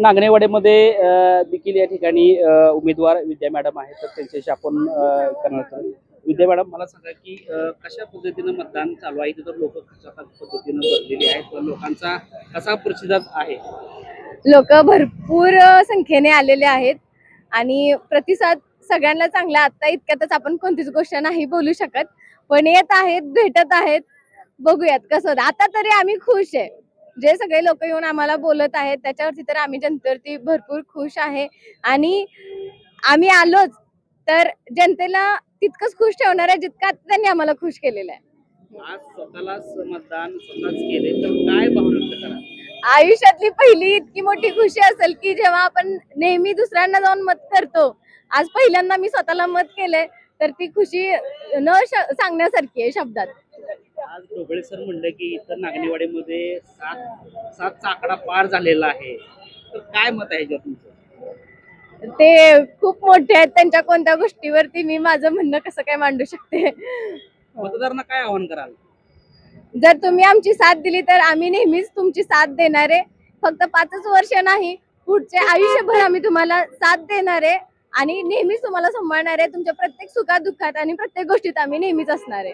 नागणेवाड्यामध्ये देखील या ठिकाणी उमेदवार विद्या मॅडम आहेत तर त्यांच्याशी आपण करणार आहोत. विद्या मॅडम मला सांगा की कशा पद्धतीनं मतदान चालू आहे? तर लोक कशा पद्धतीनं भरलेली आहेत लोकांचा कसा प्रतिसाद आहे? लोक भरपूर संख्येने आलेले आहेत आणि प्रतिसाद सगळ्यांना चांगला. आता इतक्यातच आपण कोणतीच गोष्ट नाही बोलू शकत पण येत आहेत भेटत आहेत. बघूयात कसं आता तरी आम्ही खुश आहे. जे सगळे लोक येऊन आम्हाला बोलत आहेत त्याच्यावरती तर आम्ही जनतेवरती भरपूर खुश आहे. आणि आम्ही आलोच तर जनतेला तितकंच खुश ठेवणार आहे जितकं त्यांनी आम्हाला खुश केलेलं आहे. आज स्वतःलाच मतदान स्वतःच केले तर काय भावना व्यक्त करा आयुष्यातली पहिली इतकी मोठी खुशी असेल की जेव्हा आपण नेहमी दुसऱ्यांना जाऊन मत करतो आज पहिल्यांदा मी स्वतःला मत केलंय तर ती खुशी न श- सांगण्यासारखी आहे शब्दात. आज ढोबळे सर म्हणलं की इथं नागणेवाडीमध्ये सात सात चाकडा पार झालेला आहे. तर काय मत आहे तुमचं? ते खूप मोठे आहेत त्यांच्या कोणत्या गोष्टीवरती मी माझं म्हणणं कसं काय मांडू शकते? मतदारांना काय आवाहन कराल? जर तुम्ही आमची साथ दिली तर आम्ही नेहमीच तुमची साथ देणार आहे. फक्त पाचच वर्ष नाही पुढचे आयुष्यभर आम्ही तुम्हाला साथ देणार आहे आणि नेहमीच तुम्हाला सांभाळणार आहे. तुमच्या प्रत्येक सुखात दुःखात आणि प्रत्येक गोष्टीत आम्ही नेहमीच असणार आहे.